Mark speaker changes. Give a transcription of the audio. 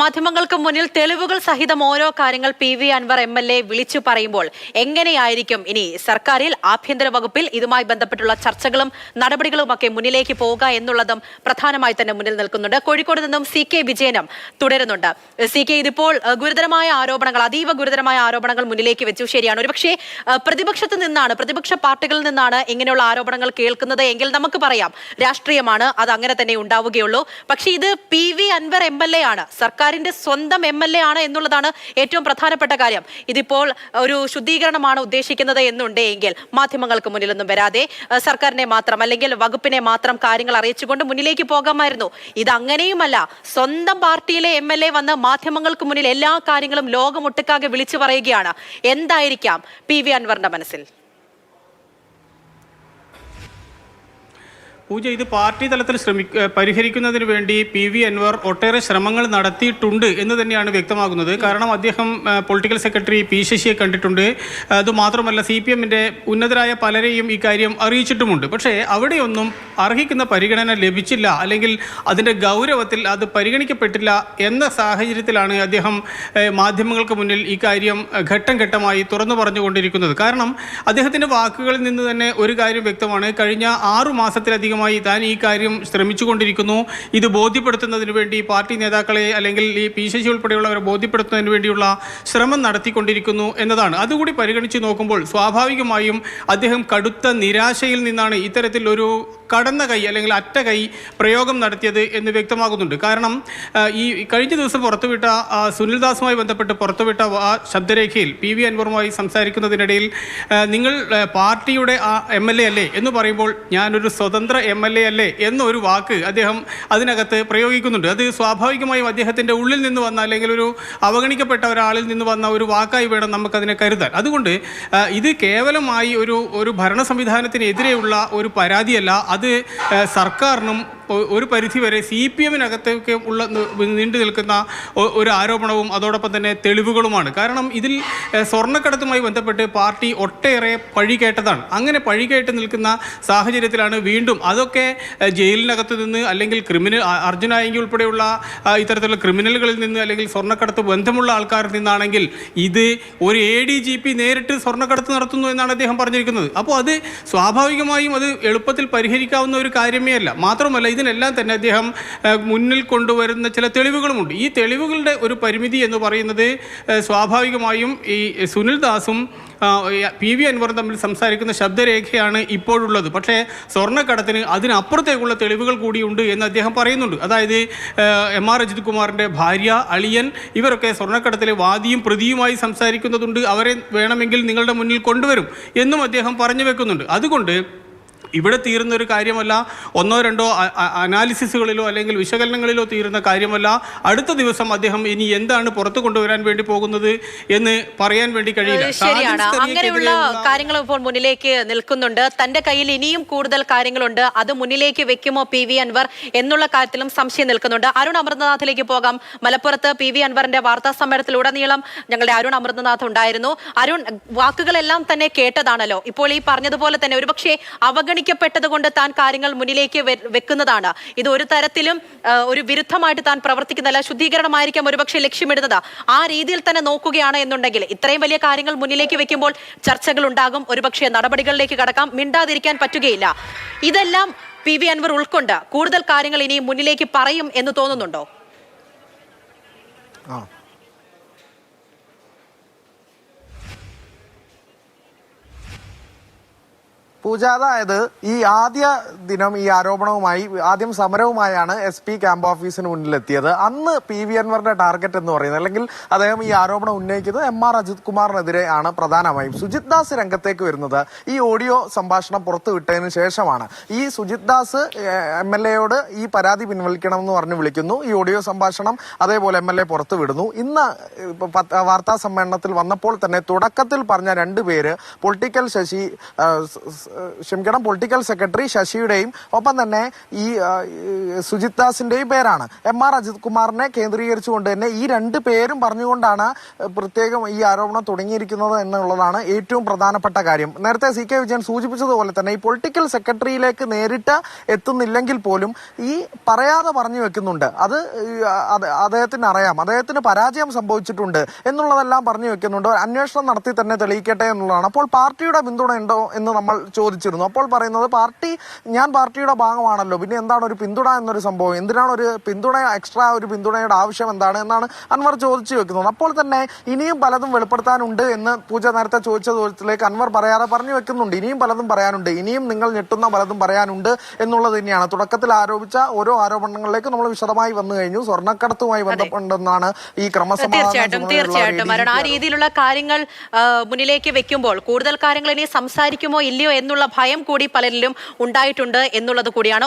Speaker 1: മാധ്യമങ്ങൾക്ക് മുന്നിൽ തെളിവുകൾ സഹിതം ഓരോ കാര്യങ്ങൾ P V Anwar M L A വിളിച്ചു പറയുമ്പോൾ എങ്ങനെയായിരിക്കും ഇനി സർക്കാരിൽ ആഭ്യന്തര വകുപ്പിൽ ഇതുമായി ബന്ധപ്പെട്ടുള്ള ചർച്ചകളും നടപടികളുമൊക്കെ മുന്നിലേക്ക് പോവുക എന്നുള്ളതും പ്രധാനമായി തന്നെ മുന്നിൽ നിൽക്കുന്നുണ്ട്. കോഴിക്കോട് നിന്നും സി കെ വിജയനും തുടരുന്നുണ്ട്. സി കെ ഇതിപ്പോൾ ഗുരുതരമായ ആരോപണങ്ങൾ അതീവ ഗുരുതരമായ ആരോപണങ്ങൾ മുന്നിലേക്ക് വെച്ചു. ശരിയാണ്. ഒരുപക്ഷെ പ്രതിപക്ഷത്ത് നിന്നാണ് പ്രതിപക്ഷ പാർട്ടികളിൽ നിന്നാണ് ഇങ്ങനെയുള്ള ആരോപണങ്ങൾ കേൾക്കുന്നത് എങ്കിൽ നമുക്ക് പറയാം രാഷ്ട്രീയമാണ് അത് അങ്ങനെ തന്നെ ഉണ്ടാവുകയുള്ളൂ. പക്ഷേ ഇത് P V Anwar M L A ആണ്. സർക്കാരിന്റെ സ്വന്തം എം എൽ എ ആണ് എന്നുള്ളതാണ് ഏറ്റവും പ്രധാനപ്പെട്ട കാര്യം. ഇതിപ്പോൾ ഒരു ശുദ്ധീകരണമാണ് ഉദ്ദേശിക്കുന്നത് എന്നുണ്ടെങ്കിൽ മാധ്യമങ്ങൾക്ക് മുന്നിലൊന്നും വരാതെ സർക്കാരിനെ മാത്രം അല്ലെങ്കിൽ വകുപ്പിനെ മാത്രം കാര്യങ്ങൾ അറിയിച്ചുകൊണ്ട് മുന്നിലേക്ക് പോകാമായിരുന്നു. ഇത് അങ്ങനെയുമല്ല സ്വന്തം പാർട്ടിയിലെ എം എൽ എ വന്ന് മാധ്യമങ്ങൾക്ക് മുന്നിൽ എല്ലാ കാര്യങ്ങളും ലോകമൊട്ടുക്കാകെ വിളിച്ചു പറയുകയാണ്. എന്തായിരിക്കാം? പി വി അൻവറിന്റെ മനസ്സിൽ.
Speaker 2: പൂജ ഇത് പാർട്ടി തലത്തിൽ ശ്രമി പരിഹരിക്കുന്നതിന് വേണ്ടി പി വി അൻവർ ഒട്ടേറെ ശ്രമങ്ങൾ നടത്തിയിട്ടുണ്ട് എന്ന് തന്നെയാണ് വ്യക്തമാകുന്നത്. കാരണം അദ്ദേഹം പൊളിറ്റിക്കൽ സെക്രട്ടറി പി ശശിയെ കണ്ടിട്ടുണ്ട്. അതുമാത്രമല്ല സി പി എമ്മിന്റെ ഉന്നതരായ പലരെയും ഇക്കാര്യം അറിയിച്ചിട്ടുമുണ്ട്. പക്ഷേ അവിടെയൊന്നും അർഹിക്കുന്ന പരിഗണന ലഭിച്ചില്ല. അല്ലെങ്കിൽ അതിന്റെ ഗൗരവത്തിൽ അത് പരിഗണിക്കപ്പെട്ടില്ല എന്ന സാഹചര്യത്തിലാണ് അദ്ദേഹം മാധ്യമങ്ങൾക്ക് മുന്നിൽ ഇക്കാര്യം ഘട്ടം ഘട്ടമായി തുറന്നു പറഞ്ഞുകൊണ്ടിരിക്കുന്നത്. കാരണം അദ്ദേഹത്തിന്റെ വാക്കുകളിൽ നിന്ന് തന്നെ ഒരു കാര്യം വ്യക്തമാണ്. കഴിഞ്ഞ ആറു മാസത്തിലധികമായി താൻ ഈ കാര്യം ശ്രമിച്ചുകൊണ്ടിരിക്കുന്നു. ഇത് ബോധ്യപ്പെടുത്തുന്നതിന് വേണ്ടി പാർട്ടി നേതാക്കളെ അല്ലെങ്കിൽ ഈ പി ശശി ഉൾപ്പെടെയുള്ളവരെ ബോധ്യപ്പെടുത്തുന്നതിന് വേണ്ടിയുള്ള ശ്രമം നടത്തിക്കൊണ്ടിരിക്കുന്നു എന്നതാണ്. അതുകൂടി പരിഗണിച്ച് നോക്കുമ്പോൾ സ്വാഭാവികമായും അദ്ദേഹം കടുത്ത നിരാശയിൽ നിന്നാണ് ഇത്തരത്തിൽ ഒരു കടന്ന കൈ അല്ലെങ്കിൽ അറ്റ കൈ പ്രയോഗം നടത്തിയത് എന്ന് വ്യക്തമാകുന്നുണ്ട്. കാരണം ഈ കഴിഞ്ഞ ദിവസം പുറത്തുവിട്ട സുനിൽദാസുമായി ബന്ധപ്പെട്ട് പുറത്തുവിട്ട ആ ശബ്ദരേഖയിൽ പി വി അൻവറുമായി സംസാരിക്കുന്നതിനിടയിൽ നിങ്ങൾ പാർട്ടിയുടെ ആ, എം എൽ എ അല്ലേ എന്ന് പറയുമ്പോൾ ഞാനൊരു സ്വതന്ത്ര എം എൽ എ അല്ലേ എന്നൊരു വാക്ക് അദ്ദേഹം അതിനകത്ത് പ്രയോഗിക്കുന്നുണ്ട്. അത് സ്വാഭാവികമായും അദ്ദേഹത്തിന്റെ ഉള്ളിൽ നിന്ന് വന്ന അല്ലെങ്കിൽ ഒരു അവഗണിക്കപ്പെട്ട ഒരാളിൽ നിന്ന് വന്ന ഒരു വാക്കായി വേണം നമുക്കതിനെ കരുതാൻ. അതുകൊണ്ട് ഇത് കേവലമായി ഒരു ഒരു ഭരണ സംവിധാനത്തിനെതിരെയുള്ള ഒരു പരാതിയല്ല. അത് ആ, സർക്കാരിനും ഒരു പരിധിവരെ സി പി എമ്മിനകത്തേക്ക് ഉള്ള നീണ്ടു നിൽക്കുന്ന ഒരു ആരോപണവും അതോടൊപ്പം തന്നെ തെളിവുകളുമാണ്. കാരണം ഇതിൽ സ്വർണക്കടത്തുമായി ബന്ധപ്പെട്ട് പാർട്ടി ഒട്ടേറെ പഴി കേട്ടതാണ്. അങ്ങനെ പഴി കേട്ട് നിൽക്കുന്ന സാഹചര്യത്തിലാണ് വീണ്ടും അതൊക്കെ ജയിലിനകത്ത് നിന്ന് അല്ലെങ്കിൽ ക്രിമിനൽ അർജുനായെങ്കിൽ ഉൾപ്പെടെയുള്ള ഇത്തരത്തിലുള്ള ക്രിമിനലുകളിൽ നിന്ന് അല്ലെങ്കിൽ സ്വർണക്കടത്ത് ബന്ധമുള്ള ആൾക്കാരിൽ നിന്നാണെങ്കിൽ ഇത് ഒരു എ ഡി ജി പി നേരിട്ട് സ്വർണക്കടത്ത് നടത്തുന്നു എന്നാണ് അദ്ദേഹം പറഞ്ഞിരിക്കുന്നത്. അപ്പോൾ അത് സ്വാഭാവികമായും അത് എളുപ്പത്തിൽ പരിഹരിക്കാവുന്ന ഒരു കാര്യമേ അല്ല. മാത്രമല്ല ഇതിനെല്ലാം തന്നെ അദ്ദേഹം മുന്നിൽ കൊണ്ടുവരുന്ന ചില തെളിവുകളുമുണ്ട്. ഈ തെളിവുകളുടെ ഒരു പരിമിതി എന്ന് പറയുന്നത് സ്വാഭാവികമായും ഈ സുനിൽ ദാസും പി വി അൻവറും തമ്മിൽ സംസാരിക്കുന്ന ശബ്ദരേഖയാണ് ഇപ്പോഴുള്ളത്. പക്ഷേ സ്വർണക്കടത്തിന് അതിനപ്പുറത്തേക്കുള്ള തെളിവുകൾ കൂടിയുണ്ട് എന്ന് അദ്ദേഹം പറയുന്നുണ്ട്. അതായത് എം ആർ അജിത് കുമാറിന്റെ ഭാര്യ അളിയൻ ഇവരൊക്കെ സ്വർണക്കടത്തിലെ വാദിയും പ്രതിയുമായി സംസാരിക്കുന്നതുണ്ട്. അവരെ വേണമെങ്കിൽ നിങ്ങളുടെ മുന്നിൽ കൊണ്ടുവരും എന്നും അദ്ദേഹം പറഞ്ഞു വെക്കുന്നുണ്ട്. അതുകൊണ്ട് ഇവിടെ തീരുന്ന ഒരു കാര്യമല്ല. ഒന്നോ രണ്ടോ അനാലിസിസുകളിലോ അല്ലെങ്കിൽ വിശകലനങ്ങളിലോ തീരുന്ന കാര്യമല്ല. അടുത്ത ദിവസം അദ്ദേഹം ഇനി എന്താണ് പുറത്തു കൊണ്ടുവരാൻ വേണ്ടി പോകുന്നത് എന്ന് പറയാൻ വേണ്ടി കഴിയില്ല.
Speaker 1: ശരിയാണ്. അങ്ങനെയുള്ള കാര്യങ്ങൾ ഇപ്പോൾ മുന്നിലേക്ക് നിൽക്കുന്നുണ്ട്. തന്റെ കയ്യിൽ ഇനിയും കൂടുതൽ കാര്യങ്ങളുണ്ട്. അത് മുന്നിലേക്ക് വെക്കുമോ പി വി അൻവർ എന്നുള്ള കാര്യത്തിലും സംശയം നിൽക്കുന്നുണ്ട്. അരുൺ അമൃതനാഥിലേക്ക് പോകാം. മലപ്പുറത്ത് പി വി അൻവറിന്റെ വാർത്താ സമ്മേളനത്തിലുടനീളം ഞങ്ങളുടെ അരുൺ അമൃതനാഥ് ഉണ്ടായിരുന്നു. അരുൺ വാക്കുകളെല്ലാം തന്നെ കേട്ടതാണല്ലോ. ഇപ്പോൾ ഈ പറഞ്ഞതുപോലെ തന്നെ ഒരുപക്ഷെ അവഗണിക്കപ്പെട്ടത് കൊണ്ട് താൻ കാര്യങ്ങൾ മുന്നിലേക്ക് വെക്കുന്നതാണ്. ഇത് ഒരു തരത്തിലും ഒരു വിരുദ്ധമായിട്ട് താൻ പ്രവർത്തിക്കുന്നതല്ല. ശുദ്ധീകരണമായിരിക്കാം ഒരുപക്ഷെ ലക്ഷ്യമിടുന്നത്. ആ രീതിയിൽ തന്നെ നോക്കുകയാണ് എന്നുണ്ടെങ്കിൽ ഇത്രയും വലിയ കാര്യങ്ങൾ മുന്നിലേക്ക് വെക്കുമ്പോൾ ചർച്ചകൾ ഉണ്ടാകും. ഒരുപക്ഷെ നടപടികളിലേക്ക് കടക്കാം. മിണ്ടാതിരിക്കാൻ പറ്റുകയില്ല. ഇതെല്ലാം പി വി അൻവർ ഉൾക്കൊണ്ട് കൂടുതൽ കാര്യങ്ങൾ ഇനി മുന്നിലേക്ക് പറയും എന്ന് തോന്നുന്നുണ്ടോ?
Speaker 3: ആ. പൂജ അതായത് ഈ ആദ്യ ദിനം ഈ ആരോപണവുമായി ആദ്യം സമരവുമായാണ് എസ് പി ക്യാമ്പ് ഓഫീസിന് മുന്നിലെത്തിയത്. അന്ന് പി വി അൻവറിന്റെ ടാർഗറ്റ് എന്ന് പറയുന്നത് അല്ലെങ്കിൽ അദ്ദേഹം ഈ ആരോപണം ഉന്നയിക്കുന്നത് എം ആർ അജിത് കുമാറിനെതിരെ ആണ് പ്രധാനമായും. സുജിത് ദാസ് രംഗത്തേക്ക് വരുന്നത് ഈ ഓഡിയോ സംഭാഷണം പുറത്തുവിട്ടതിന് ശേഷമാണ്. ഈ സുജിത് ദാസ് എം എൽ എയോട് ഈ പരാതി പിൻവലിക്കണമെന്ന് പറഞ്ഞ് വിളിക്കുന്നു. ഈ ഓഡിയോ സംഭാഷണം അതേപോലെ എം എൽ എ പുറത്തു വിടുന്നു. ഇന്ന് വാർത്താ സമ്മേളനത്തിൽ വന്നപ്പോൾ തന്നെ തുടക്കത്തിൽ പറഞ്ഞ രണ്ടുപേര് പൊളിറ്റിക്കൽ ശശി ക്ഷമിക്കണം പൊളിറ്റിക്കൽ സെക്രട്ടറി ശശിയുടെയും ഒപ്പം തന്നെ ഈ സുജിത് ദാസിന്റെയും പേരാണ്. എം ആർ അജിത് കുമാറിനെ കേന്ദ്രീകരിച്ചുകൊണ്ട് തന്നെ ഈ രണ്ട് പേരും പറഞ്ഞുകൊണ്ടാണ് പ്രത്യേകം ഈ ആരോപണം തുടങ്ങിയിരിക്കുന്നത് എന്നുള്ളതാണ് ഏറ്റവും പ്രധാനപ്പെട്ട കാര്യം. നേരത്തെ സി കെ വിജയൻ സൂചിപ്പിച്ചതുപോലെ തന്നെ ഈ പൊളിറ്റിക്കൽ സെക്രട്ടറിയിലേക്ക് നേരിട്ട് എത്തുന്നില്ലെങ്കിൽ പോലും ഈ പറയാതെ പറഞ്ഞു വെക്കുന്നുണ്ട്. അത് അദ്ദേഹത്തിന് അറിയാം. അദ്ദേഹത്തിന് പരാജയം സംഭവിച്ചിട്ടുണ്ട് എന്നുള്ളതെല്ലാം പറഞ്ഞു വെക്കുന്നുണ്ട്. അന്വേഷണം നടത്തി തന്നെ തെളിയിക്കട്ടെ എന്നുള്ളതാണ്. അപ്പോൾ പാർട്ടിയുടെ പിന്തുണ ഉണ്ടോ എന്ന് നമ്മൾ ചോദിച്ചിരുന്നു. അപ്പോൾ പറയുന്നത് പാർട്ടി ഞാൻ പാർട്ടിയുടെ ഭാഗമാണല്ലോ. പിന്നെ എന്താണ് ഒരു പിന്തുണ എന്നൊരു സംഭവം? എന്തിനാണ് ഒരു പിന്തുണ എക്സ്ട്രാ ഒരു പിന്തുണയുടെ ആവശ്യം എന്താണ് എന്നാണ് അൻവർ ചോദിച്ചു വെക്കുന്നത്. അപ്പോൾ തന്നെ ഇനിയും പലതും വെളിപ്പെടുത്താനുണ്ട് എന്ന് പൂജ നേരത്തെ ചോദിച്ച ചോദ്യത്തിലേക്ക് അൻവർ പറയാതെ പറഞ്ഞു വെക്കുന്നുണ്ട്. ഇനിയും പലതും പറയാനുണ്ട്. ഇനിയും നിങ്ങൾ ഞെട്ടുന്ന പലതും പറയാനുണ്ട് എന്നുള്ളത് തന്നെയാണ്. തുടക്കത്തിൽ ആരോപിച്ച ഓരോ ആരോപണങ്ങളിലേക്ക് നമ്മൾ വിശദമായി വന്നു കഴിഞ്ഞു. സ്വർണക്കടത്തുമായി ബന്ധപ്പെട്ടെന്നാണ് ഈ ക്രമസമാധാനം
Speaker 1: തീർച്ചയായിട്ടും ആ രീതിയിലുള്ള കാര്യങ്ങൾ മുന്നിലേക്ക് വെക്കുമ്പോൾ കൂടുതൽ കാര്യങ്ങൾ ഇനി സംസാരിക്കുമോ ഇല്ലയോ എന്നുള്ള ഭയം കൂടി പലരിലും ഉണ്ടായിട്ടുണ്ട് എന്നുള്ളത് കൂടിയാണ്